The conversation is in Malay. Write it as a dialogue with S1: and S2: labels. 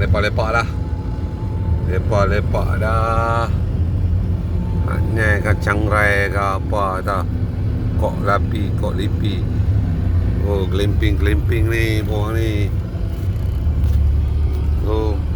S1: lepak-lepak lah. Lepak-lepak dah. Maknya ke cangrai ke apa dah. Kok lapi, kok lipi. Oh, glimping-glimping ni Buang ni. Oh.